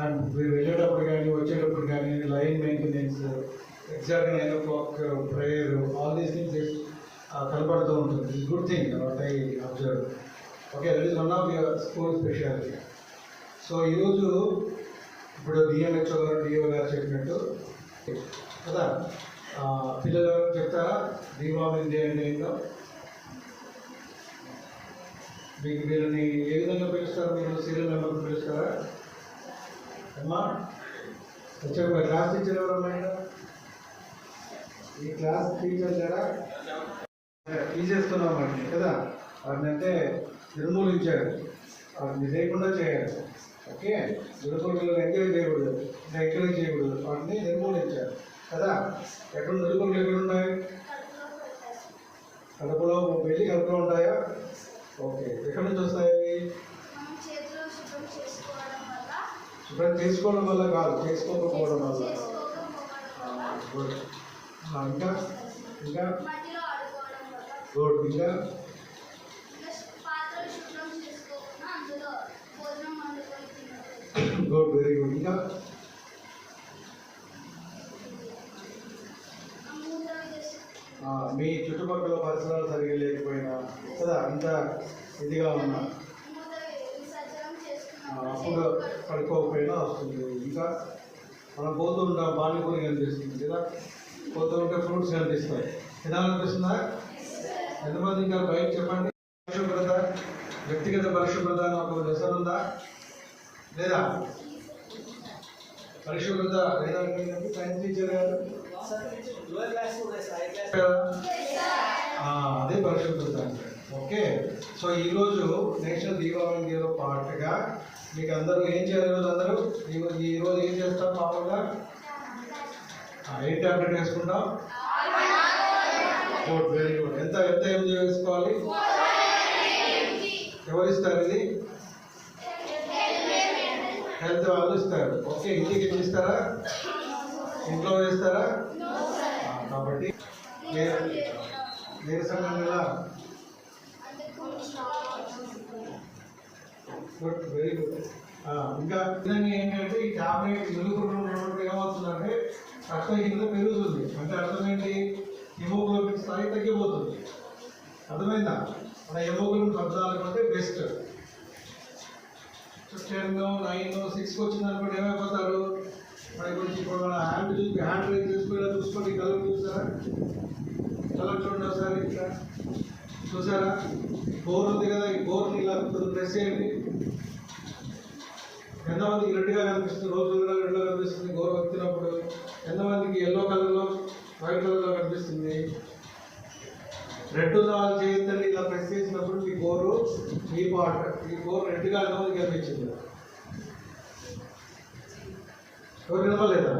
And వెళ్ళేటప్పుడు కానీ వచ్చేటప్పుడు కానీ line maintenance exact nine o'clock prayer all these things కనపడుతూ ఉంటుంది. Good thing what I observe okay that is one of your school speciality so ఈరోజు ఇప్పుడు డిఎంహెచ్ఓ గారు డిఓ గారు చెప్పినట్టు కదా పిల్లలు చెప్తారా? దీపావళి డే అంటే ఏంటో? మీకు వీళ్ళని ఏ విధంగా పిలుస్తారు? మీరు సీరియల్ నెంబర్ పిలుస్తారా? అమ్మా వచ్చారు మరి క్లాస్ టీచర్ ఎవరు ఉన్నాయా ఈ క్లాస్ టీచర్ లేరా తీసేస్తున్నాం వాటిని కదా? వాటిని అంటే నిర్మూలించారు వాటిని లేకుండా చేయాలి ఓకే? నిరుపరులు ఎంకరేజ్ చేయకూడదు. ఇంకా ఎంకరేజ్ చేయకూడదు. వాటిని నిర్మూలించారు కదా? ఎక్కడ నిరుపరులు ఎక్కడ ఉన్నాయి కడుపులో వెళ్ళి కడుపులో ఉంటాయా? ఓకే. ఎక్కడి నుంచి వస్తాయి అవి? శుభ్రం చేసుకోవడం వల్ల కాదు చేసుకోకపోవడం వల్ల. ఇంకా ఇంకా. గుడ్ ఇంకా. గుడ్ వెరీ గుడ్ ఇంకా. మీ చుట్టుపక్కల పరిసరాలు సరిగా లేకపోయినా కదా అంత ఇదిగా ఉన్నా. చేసుకున్నప్పుడు పడుకోకపోయినా వస్తుంది. ఇంకా మనం పోతూ ఉంటాం పానీపూరి కనిపిస్తుంది కదా పోతూ ఉంటే ఫ్రూట్స్ కనిపిస్తాయి తినాలనిపిస్తుందా? ఎంతమంది ఇంకా బయట చెప్పండి? పరిశుభ్రత వ్యక్తిగత పరిశుభ్రత అని ఒక దశ ఉందా? లేదా? పరిశుభ్రత లేదా? సైన్స్ టీచర్ గారు? కదా? ఆ, అదే పరిశుభ్రత అంటే ఓకే? సో ఈరోజు నేషనల్ దీపావళి డేలో పాటుగా మీకు అందరూ ఏం చేయాలి ఈరోజు అందరూ? ఈ- ఏం చేస్తాం మామూలుగా? ఏం ట్యాబ్లెట్ వేసుకుంటాం? Good very good. ఎంత ఎంత ఏం చేసుకోవాలి ఎవరు ఇస్తారు ఇది? హెల్త్ వాళ్ళు ఇస్తారు. ఓకే ఇంటికి ఇస్తారా? ఇంట్లో వేస్తారా? కాబట్టి నీరసంగా గుడ్ వెరీ గుడ్ ఇంకా విధంగా ఏంటంటే ఈ టాబ్లెట్ నిలుపుకున్నప్పుడు ఏమవుతుందంటే రక్తహీనత పెరుగుతుంది. అంటే అర్థం ఏంటి? హిమోగ్లోబిన్ స్థాయి తగ్గిపోతుంది. అర్థమైందా? మన హిమోగ్లోబిన్ పద్నాలుగు అంటే బెస్ట్. టెన్ నైన్ సిక్స్కి వచ్చింది అనుకోండి ఏమైపోతారు? మన గురించి ఇప్పుడు మన హ్యాండ్ చూసి హ్యాండ్ రైజ్ చేసుకుని చూసుకోండి. కలర్ చూసారా? కలర్ చూడండి ఒకసారి. ఇట్లా చూసారా? బోర్ ఉంది కదా ఈ బోర్ని ఇలా కొద్దిగా ప్రెస్ చేయండి. ఎంతమందికి రెడ్గా కనిపిస్తుంది? రోజు రెడ్లో కనిపిస్తుంది? గోరు వచ్చినప్పుడు ఎంతమందికి ఎల్లో కలర్లో వైట్ కలర్లో కనిపిస్తుంది? రెడ్ ఉన్న వాళ్ళు చేయొద్దని ఇలా ప్రెస్ చేసినప్పుడు మీ గోరు మీ పాట మీ గోరు రెడ్గా ఎంతమంది కనిపించింది? ఎవరు కనపలేదా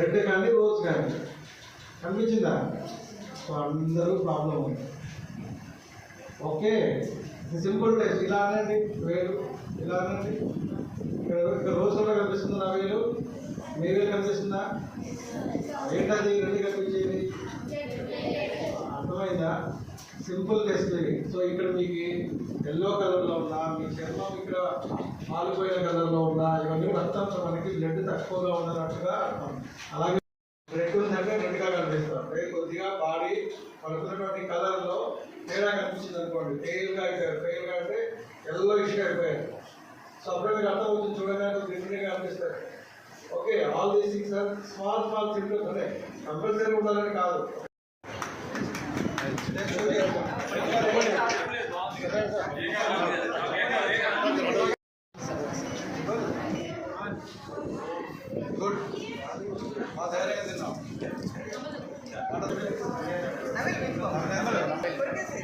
రెడ్ కానీ రోజ్ కానీ. కనిపించిందా? అందరూ ప్రాబ్లం ఉంది. ఓకే. సింపుల్ టెస్ట్ ఇలా అనండి. వేలు. ఇలా అనండి. ఇక్కడ ఇక్కడ రోజు కనిపిస్తుంది నా వేలు. మీ వేలు కనిపిస్తుందా ఏంటది రెండు కనిపించేది? అర్థమైందా? సింపుల్ టెస్ట్ సో ఇక్కడ మీకు ఎల్లో కలర్లో ఉన్నా మీ చర్మం ఇక్కడ పాలిపోయిన కలర్లో ఉన్నా ఇవన్నీ రక్తం మనకి బ్లడ్ తక్కువగా ఉన్నట్టుగా అలాగే రెడ్ ఉందంటే రెడ్గా కనిపిస్తాం అంటే కొద్దిగా బాడీ పడుతున్నటువంటి కలర్ అనిపించింది అనుకోండి ఫెయిల్గా అయిపోయారు ఫెయిల్గా అంటే ఎల్లో ఇష్యూ అయిపోయారు సో అప్పుడు మీరు అర్థమవుతుంది చూడగానే డిఫరెంట్గా అనిపిస్తారు okay all these things sir small small symptoms అనే కంపల్సరీ ఉండాలని కాదు. గుడ్ మా ధైర్యంగా తిన్నాం